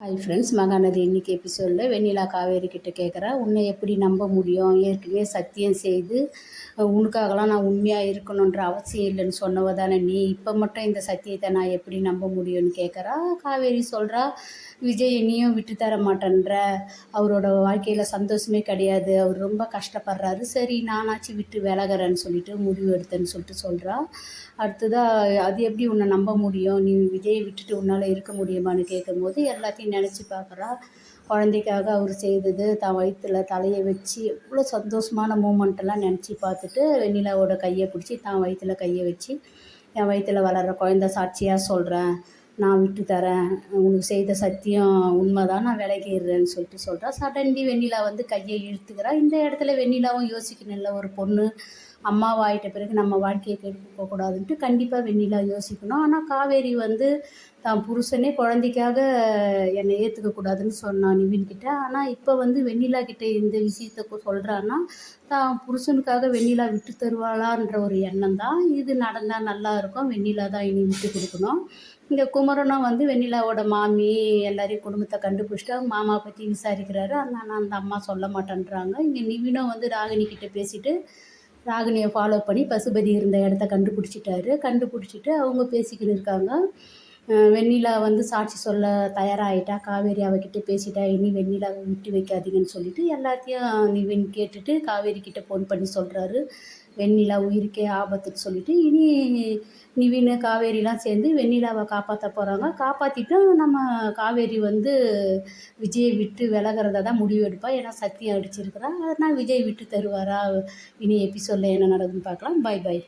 Hi friends Mahanadi இன்னைக்கு எபிசோடில் வெண்ணிலா காவேரி கிட்ட கேட்குறா உன்னை எப்படி நம்ப முடியும்? ஏற்கனவே சத்தியம் செய்து உனக்காகலாம் நான் உண்மையாக இருக்கணுன்ற அவசியம் இல்லைன்னு சொன்னவ தானே நீ. இப்போ மட்டும் இந்த சத்தியத்தை நான் எப்படி நம்ப முடியும்னு கேட்குறா காவேரி சொல்கிறா விஜய் நீயும் விட்டு தர மாட்டேன்ற. அவரோட வாழ்க்கையில் சந்தோஷமே கிடையாது. அவர் ரொம்ப கஷ்டப்படுறாரு. சரி நானாச்சும் விட்டு விலகுறேன்னு சொல்லிட்டு முடிவு எடுத்தேன்னு சொல்லிட்டு சொல்கிறா அடுத்ததாக அது எப்படி உன்னை நம்ப முடியும்? நீ விஜயை விட்டுட்டு உன்னால் இருக்க முடியுமான்னு கேட்கும்போது எல்லாத்தையும் நினச்சி பார்க்குறா. குழந்தைக்காக அவர் செய்தது தான் வயிற்றுல தலையை வச்சு எவ்வளோ சந்தோஷமான மூமெண்ட்டெல்லாம் நினச்சி பார்த்துட்டு வெண்ணிலாவோட கையை பிடிச்சி தான் வயிற்றுல கையை வச்சு என் வயிற்றுல வளர்கிற குழந்த சாட்சியாக சொல்கிறேன் நான் விட்டு தரேன். உனக்கு செய்த சத்தியம் உண்மை தான் நான் விலகிடுறேன்னு சொல்லிட்டு சொல்கிறா சடன்லி வெண்ணிலா வந்து கையை இழுத்துக்கிறா. இந்த இடத்துல வெண்ணிலாவும் யோசிக்கணும்ல. ஒரு பொண்ணு அம்மாவாயிட்ட பிறகு நம்ம வாழ்க்கையை கெடுத்து போகக்கூடாதுன்ட்டு கண்டிப்பாக வெண்ணிலா யோசிக்கணும். ஆனால் காவேரி வந்து தான் புருஷனே குழந்தைக்காக என்னை ஏற்றுக்கக்கூடாதுன்னு சொன்னான் நிவின்கிட்ட. ஆனால் இப்போ வந்து வெண்ணிலா கிட்ட இந்த விஷயத்த சொல்கிறான்னா தான் புருஷனுக்காக வெண்ணிலா விட்டு தருவாளான்ற ஒரு எண்ணம் தான். இது நடந்தால் நல்லா இருக்கும். வெண்ணிலா தான் இனி விட்டு கொடுக்கணும். இந்த குமரனும் வந்து வெண்ணிலாவோட மாமி எல்லாரையும் குடும்பத்தை கண்டுபிடிச்சிட்டு அவங்க மாமா பற்றி விசாரிக்கிறாரு. ஆனால் அந்த அம்மா சொல்ல மாட்டேன்றாங்க. இங்கே நிவினும் வந்து ராகினி கிட்ட பேசிட்டு ராகினியை ஃபாலோ பண்ணி பசுபதி இருந்த இடத்த கண்டுபிடிச்சிட்டாரு. கண்டுபிடிச்சிட்டு அவங்க பேசிக்கிட்டு இருக்காங்க. வெண்ணிலா வந்து சாட்சி சொல்ல தயாராகிட்டா காவேரி அவகிட்ட பேசிட்டா இனி வெண்ணிலாவை விட்டு வைக்காதீங்கன்னு சொல்லிட்டு எல்லாத்தையும் நிவின் கேட்டுட்டு காவேரி கிட்ட ஃபோன் பண்ணி சொல்கிறாரு வெண்ணிலா உயிருக்கே ஆபத்துன்னு சொல்லிட்டு இனி நிவின் காவேரிலாம் சேர்ந்து வெண்ணிலாவை காப்பாற்ற போகிறாங்க காப்பாற்றிட்டு நம்ம காவேரி வந்து விஜயை விட்டு விலகிறதா தான் முடிவு எடுப்பா. ஏன்னா சத்தியம் அடிச்சிருக்கிறா. அதனால் விஜய் விட்டு தருவாரா? இனி எபிசோடில் என்ன நடக்குதுன்னு பார்க்கலாம். பாய் பாய்